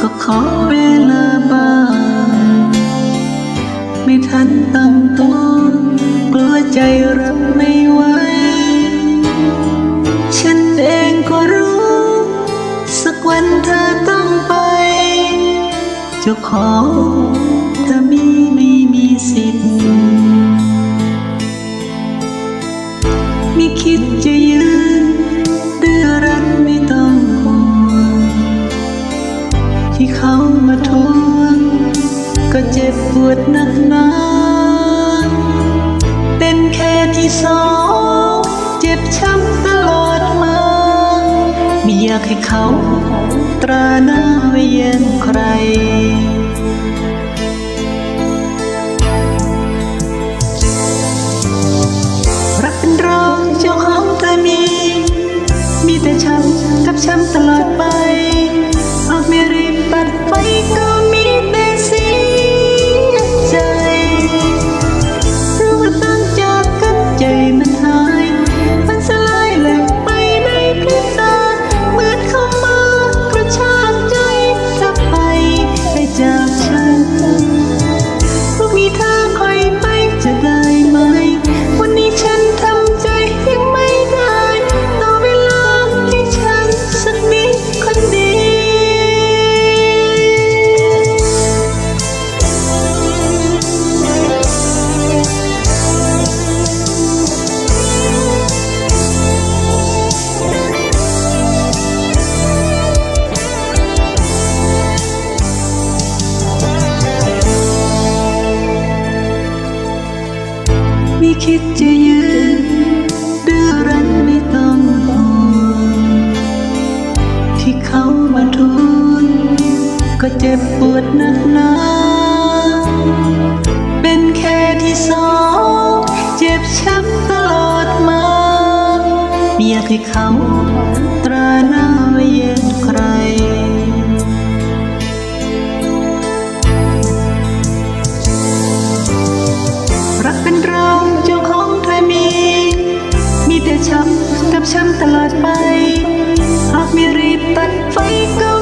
ก็ขอเวลาบ้าง ไม่ทันตั้งตัวกลัวใจรับไม่ไหว ฉันเองก็รู้ สักวันเธอต้องไปจ้าของเธอมีไม่มีสิทธิ์ ที่เขามาทวง ก็เจ็บปวดหนักหนา เป็นแค่ที่สอง เจ็บช้ำตลอดมา ไม่อยากให้เขาตราหน้าไว้เย็นใคร รักเป็นรองเจ้าของเธอมี มีแต่ช้ำกับช้ำตลอดไป คิดจะยืนดื้อรั้นไม่ต้องห่วงที่เขามาทวงก็เจ็บปวดนักหนาเป็นแค่ที่สองเจ็บช้ำตลอดมาไม่อยากให้เขาตราหน้าไว้เย็นใคร ช้ำทับช้ำตลอดไป หากมีรีบตัดไฟก็